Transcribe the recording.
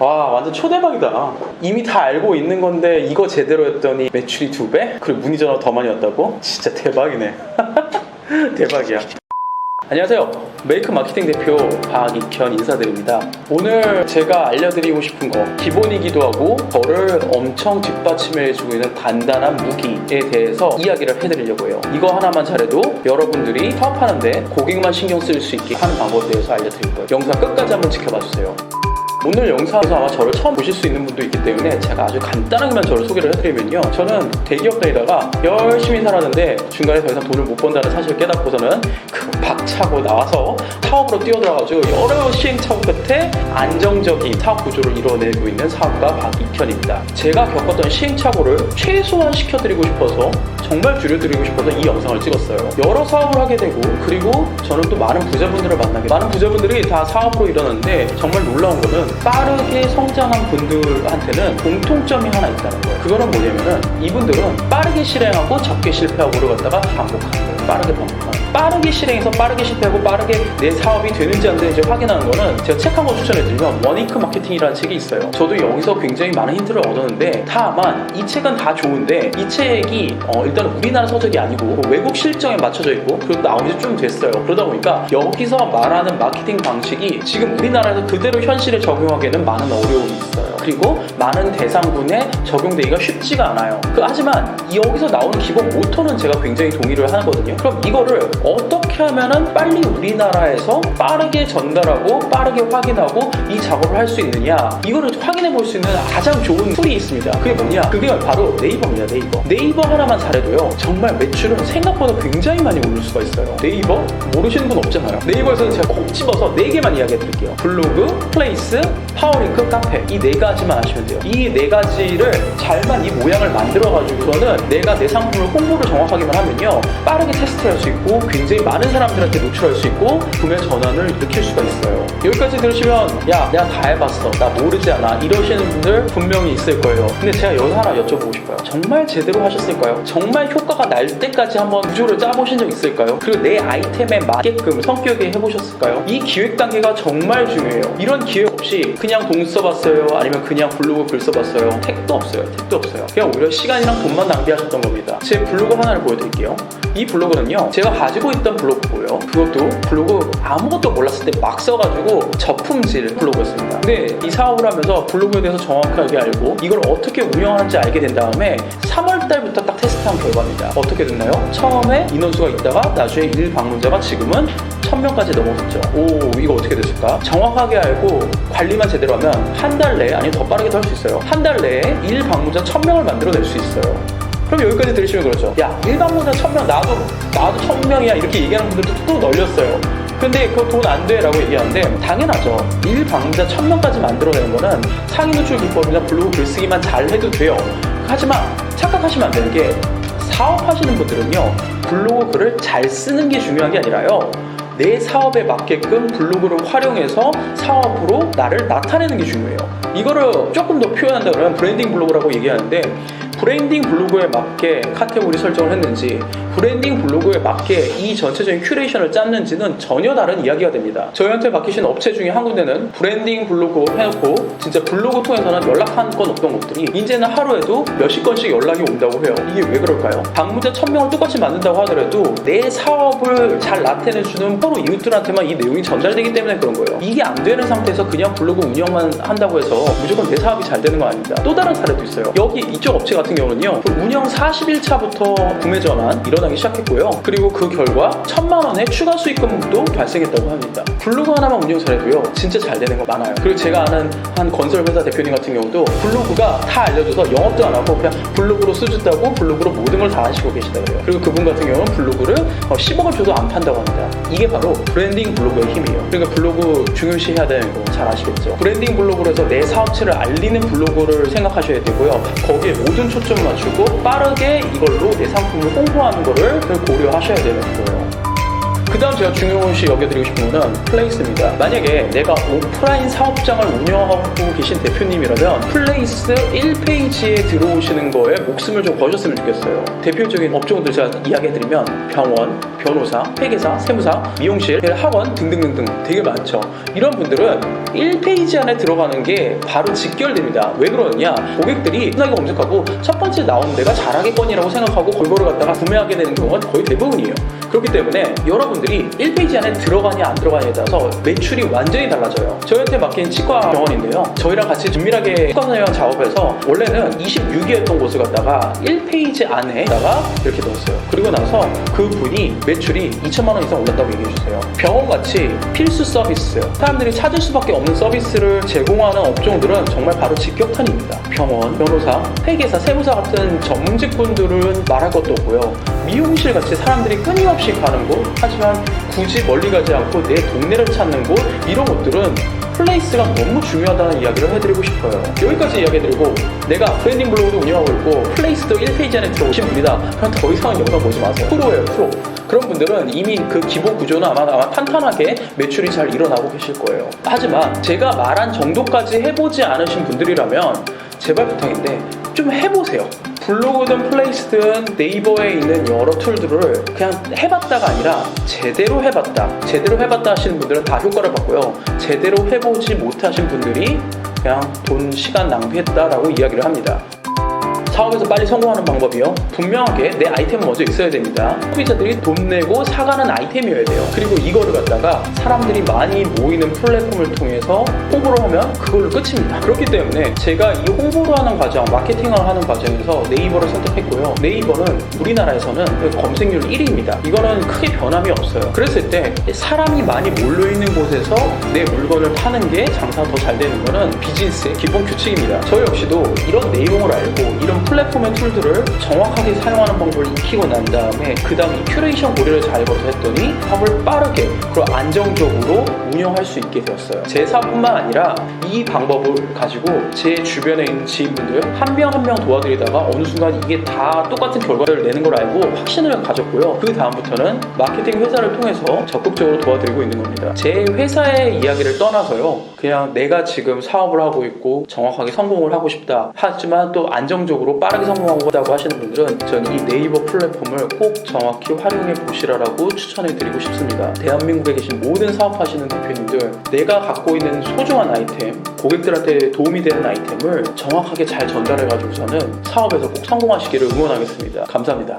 와 완전 초대박이다. 이미 다 알고 있는 건데 이거 제대로 했더니 매출이 두 배? 그리고 문의 전화 더 많이 왔다고? 진짜 대박이네. 대박이야. 안녕하세요. 메이크 마케팅 대표 박익현 인사드립니다. 오늘 제가 알려드리고 싶은 거 기본이기도 하고 저를 엄청 뒷받침해주고 있는 단단한 무기에 대해서 이야기를 해드리려고 해요. 이거 하나만 잘해도 여러분들이 사업하는데 고객만 신경 쓸 수 있게 하는 방법에 대해서 알려드릴 거예요. 영상 끝까지 한번 지켜봐 주세요 오늘 영상에서 아마 저를 처음 보실 수 있는 분도 있기 때문에 제가 아주 간단하게만 저를 소개를 해드리면요. 저는 대기업 다니다가 열심히 살았는데 중간에 더 이상 돈을 못 번다는 사실을 깨닫고서는 그 박차고 나와서 사업으로 뛰어들어가지고 여러 시행착오 끝에 안정적인 사업 구조를 이뤄내고 있는 사업가 박익현입니다. 제가 겪었던 시행착오를 최소한 시켜드리고 싶어서 정말 줄여드리고 싶어서 이 영상을 찍었어요. 여러 사업을 하게 되고 그리고 저는 또 많은 부자분들을 만나게 많은 부자분들이 다 사업으로 일어났는데 정말 놀라운 거는 빠르게 성장한 분들한테는 공통점이 하나 있다는 거예요. 그거는 뭐냐면은 이분들은 빠르게 실행하고 적게 실패하고를 갖다가 반복하는 거예요. 빠르게 거예요. 빠르게 실행해서 빠르게 실패하고 빠르게 내 사업이 되는지 안 되는지 확인하는 거는 제가 책 한 권 추천해드리면 원이크 마케팅이라는 책이 있어요. 저도 여기서 굉장히 많은 힌트를 얻었는데 다만 이 책은 다 좋은데 이 책이 어, 일단 우리나라 서적이 아니고 외국 실정에 맞춰져 있고 그리고 나온 지 좀 됐어요. 그러다 보니까 여기서 말하는 마케팅 방식이 지금 우리나라에서 그대로 현실에 적용하기에는 많은 어려움이 있어요. 그리고 많은 대상군에 적용되기가 쉽지가 않아요. 그, 하지만 여기서 나오는 기본 모토는 제가 굉장히 동의를 하거든요. 그럼 이거를 어떻게 하면은 빨리 우리나라에서 빠르게 전달하고 빠르게 확인하고 이 작업을 할 수 있느냐 이거를 확인해 볼 수 있는 가장 좋은 툴이 있습니다. 그게 뭐냐? 그게 바로 네이버입니다. 네이버. 네이버 하나만 잘해도요. 정말 매출은 생각보다 굉장히 많이 오를 수가 있어요. 네이버 모르시는 분 없잖아요. 네이버에서는 제가 콕 집어서 네 개만 이야기해 드릴게요. 블로그, 플레이스, 파워링크, 카페 이 네 가지 만 아시면 돼요. 이 네 가지를 잘만 이 모양을 만들어 가지고서는 내가 내 상품을 홍보를 정확하게만 하면요 빠르게 테스트할 수 있고 굉장히 많은 사람들한테 노출할 수 있고 구매 전환을 일으킬 수가 있어요. 여기까지 들으시면 야 내가 다 해봤어 나 모르지 않아 이러시는 분들 분명히 있을 거예요. 근데 제가 여기서 하나 여쭤보고 싶어요. 정말 제대로 하셨을까요? 정말 효과가 날 때까지 한번 구조를 짜보신 적 있을까요? 그리고 내 아이템에 맞게끔 성격에 해보셨을까요? 이 기획 단계가 정말 중요해요. 이런 기획 없이 그냥 돈 써봤어요 아니면 그냥 블로그 글 써봤어요. 택도 없어요. 택도 없어요. 그냥 오히려 시간이랑 돈만 낭비하셨던 겁니다. 제 블로그 하나를 보여드릴게요 이 블로그는요 제가 가지고 있던 블로그고요. 그것도 블로그 아무것도 몰랐을 때 막 써가지고 저품질 블로그였습니다. 근데 이 사업을 하면서 블로그에 대해서 정확하게 알고 이걸 어떻게 운영하는지 알게 된 다음에 3월 달부터 딱 테스트한 결과입니다. 어떻게 됐나요? 처음에 인원수가 있다가 나중에 일 방문자가 지금은 1000명까지 넘어섰죠. 오 이거 어떻게 됐을까? 정확하게 알고 관리만 제대로 하면 한 달 내에 아니면 더 빠르게도 할 수 있어요. 한 달 내에 일 방문자 1000명을 만들어낼 수 있어요 그럼 여기까지 들으시면 그렇죠. 야 일방문자 1000명 나도 나도 1000명이야. 이렇게 얘기하는 분들도 또 널렸어요. 근데 그거 돈 안 돼 라고 얘기하는데 당연하죠. 일 방문자 1000명까지 만들어내는 거는 상위 노출 기법이나 블로그 글쓰기만 잘 해도 돼요. 하지만 착각하시면 안 되는 게 사업하시는 분들은요 블로그 글을 잘 쓰는 게 중요한 게 아니라요. 내 사업에 맞게끔 블로그를 활용해서 사업으로 나를 나타내는 게 중요해요. 이거를 조금 더 표현한다 그러면 브랜딩 블로그라고 얘기하는데 브랜딩 블로그에 맞게 카테고리 설정을 했는지 브랜딩 블로그에 맞게 이 전체적인 큐레이션을 짰는지는 전혀 다른 이야기가 됩니다. 저희한테 맡기신 업체 중에 한 군데는 브랜딩 블로그 해놓고 진짜 블로그 통해서는 연락 한 건 없던 것들이 이제는 하루에도 몇십 건씩 연락이 온다고 해요. 이게 왜 그럴까요? 방문자 천 명을 똑같이 만든다고 하더라도 내 사업을 잘 나타내주는 서로 이웃들한테만 이 내용이 전달되기 때문에 그런 거예요. 이게 안 되는 상태에서 그냥 블로그 운영만 한다고 해서 무조건 내 사업이 잘 되는 거 아닙니다. 또 다른 사례도 있어요. 여기 이쪽 업체 같은 경우는요. 그 운영 40일 차부터 구매 전환 일어나기 시작했고요. 그리고 그 결과 천만 원의 추가 수익금도 발생했다고 합니다. 블로그 하나만 운영 잘해도요. 진짜 잘 되는 거 많아요. 그리고 제가 아는 한 건설 회사 대표님 같은 경우도 블로그가 다 알려줘서 영업도 안 하고 그냥 블로그로 수준다고 블로그로 모든 걸 다 하시고 계시다 그래요. 그리고 그분 같은 경우는 블로그를 10억을 줘도 안 판다고 합니다. 이게 바로 브랜딩 블로그의 힘이에요. 그러니까 블로그 중요시 해야 되는 거 잘 아시겠죠? 브랜딩 블로그로 해서 내 사업체를 알리는 블로그를 생각하셔야 되고요. 거기에 모든 초점을 맞추고 빠르게 이걸로 내 상품을 홍보하는 거를 고려하셔야 되는 거예요. 그 다음 제가 중요시 여겨드리고 싶은 거는 플레이스입니다. 만약에 내가 오프라인 사업장을 운영하고 계신 대표님이라면 플레이스 1페이지에 들어오시는 거에 목숨을 좀 거셨으면 좋겠어요. 대표적인 업종들 제가 이야기해드리면 병원, 변호사, 회계사, 세무사, 미용실, 학원 등등등등 되게 많죠. 이런 분들은 1페이지 안에 들어가는 게 바로 직결됩니다. 왜 그러느냐? 고객들이 흔하게 검색하고 첫 번째 나온 데가 잘하겠거니라고 생각하고 그거를 갖다가 구매하게 되는 경우가 거의 대부분이에요. 그렇기 때문에 여러분 들이 1페이지 안에 들어가냐 안 들어가냐에 따라서 매출이 완전히 달라져요. 저희한테 맡긴 치과 병원인데요. 저희랑 같이 긴밀하게 치과 선생님이랑 작업해서 원래는 26위였던 곳을 갖다가 1페이지 안에다가 이렇게 넣었어요. 그리고 나서 그 분이 매출이 2천만 원 이상 올랐다고 얘기해 주세요. 병원같이 필수 서비스, 사람들이 찾을 수밖에 없는 서비스를 제공하는 업종들은 정말 바로 직격탄입니다. 병원, 변호사, 회계사, 세무사 같은 전문직군들은 말할 것도 없고요. 미용실 같이 사람들이 끊임없이 가는 곳, 하지만 굳이 멀리 가지 않고 내 동네를 찾는 곳, 이런 것들은 플레이스가 너무 중요하다는 이야기를 해드리고 싶어요. 여기까지 이야기해드리고 내가 브랜딩 블로그도 운영하고 있고 플레이스도 1페이지 안에 들어오신 분이다. 그럼 더 이상 영상 보지 마세요. 프로예요, 프로. 그런 분들은 이미 그 기본 구조는 아마, 아마 탄탄하게 매출이 잘 일어나고 계실 거예요. 하지만 제가 말한 정도까지 해보지 않으신 분들이라면 제발 부탁인데 좀 해보세요. 블로그든 플레이스든 네이버에 있는 여러 툴들을 그냥 해봤다가 아니라 제대로 해봤다. 제대로 해봤다 하시는 분들은 다 효과를 봤고요. 제대로 해보지 못하신 분들이 그냥 돈, 시간 낭비했다라고 이야기를 합니다. 사업에서 빨리 성공하는 방법이요. 분명하게 내 아이템은 먼저 있어야 됩니다. 소비자들이 돈 내고 사가는 아이템이어야 돼요. 그리고 이거를 갖다가 사람들이 많이 모이는 플랫폼을 통해서 홍보를 하면 그걸로 끝입니다. 그렇기 때문에 제가 이 홍보를 하는 과정, 마케팅을 하는 과정에서 네이버를 선택했고요. 네이버는 우리나라에서는 검색률 1위입니다. 이거는 크게 변함이 없어요. 그랬을 때 사람이 많이 몰려있는 곳에서 내 물건을 파는 게 장사 더잘 되는 거는 비즈니스의 기본 규칙입니다. 저 역시도 이런 내용을 알고 이런 플랫폼의 툴들을 정확하게 사용하는 방법을 익히고 난 다음에 그 다음 이 큐레이션 고려를 잘 걸어서 했더니 사업을 빠르게 그리고 안정적으로 운영할 수 있게 되었어요. 제 사업뿐만 아니라 이 방법을 가지고 제 주변에 있는 지인분들 한 명 한 명 도와드리다가 어느 순간 이게 다 똑같은 결과를 내는 걸 알고 확신을 가졌고요. 그 다음부터는 마케팅 회사를 통해서 적극적으로 도와드리고 있는 겁니다. 제 회사의 이야기를 떠나서요. 그냥 내가 지금 사업을 하고 있고 정확하게 성공을 하고 싶다. 하지만 또 안정적으로 빠르게 성공하고 싶다고 하시는 분들은 전이 네이버 플랫폼을 꼭 정확히 활용해 보시라라고 추천해 드리고 싶습니다. 대한민국에 계신 모든 사업하시는 대표님들 내가 갖고 있는 소중한 아이템, 고객들한테 도움이 되는 아이템을 정확하게 잘 전달해 가지고서는 사업에서 꼭 성공하시기를 응원하겠습니다. 감사합니다.